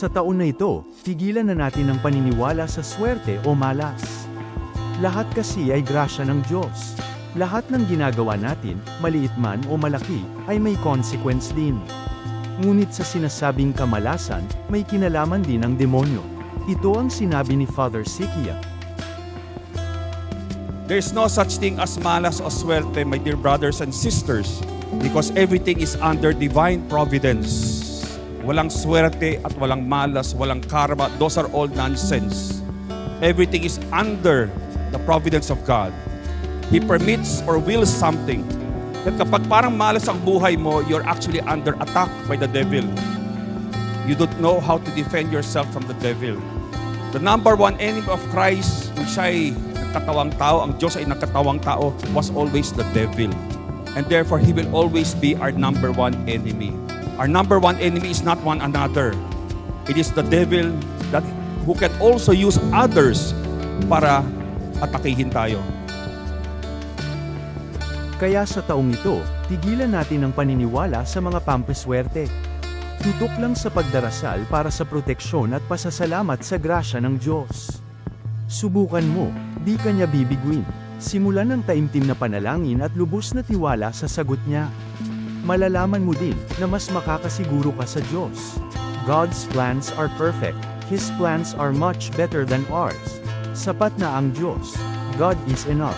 Sa taon na ito, tigilan na natin ang paniniwala sa swerte o malas. Lahat kasi ay grasya ng Diyos. Lahat ng ginagawa natin, maliit man o malaki, ay may consequence din. Ngunit sa sinasabing kamalasan, may kinalaman din ang demonyo. Ito ang sinabi ni Father Sikia. There's no such thing as malas o swerte, my dear brothers and sisters, because everything is under divine providence. Walang swerte at walang malas, walang karma. Those are all nonsense. Everything is under the providence of God. He permits or wills something. That kapag parang malas ang buhay mo, you're actually under attack by the devil. You don't know how to defend yourself from the devil. The number one enemy of Christ, siya ay nagkatawang tao, ang Diyos ay nagkatawang tao, was always the devil. And therefore, He will always be our number one enemy. Our number one enemy is not one another. It is the devil that who can also use others para atakihin tayo. Kaya sa taong ito, tigilan natin ang paniniwala sa mga pampaswerte. Tutok lang sa pagdarasal para sa proteksyon at pasasalamat sa grasya ng Diyos. Subukan mo, di ka niya bibiguin. Simulan ng taimtim na panalangin at lubos na tiwala sa sagot niya. Malalaman mo din na mas makakasiguro ka sa Diyos. God's plans are perfect. His plans are much better than ours. Sapat na ang Diyos. God is enough.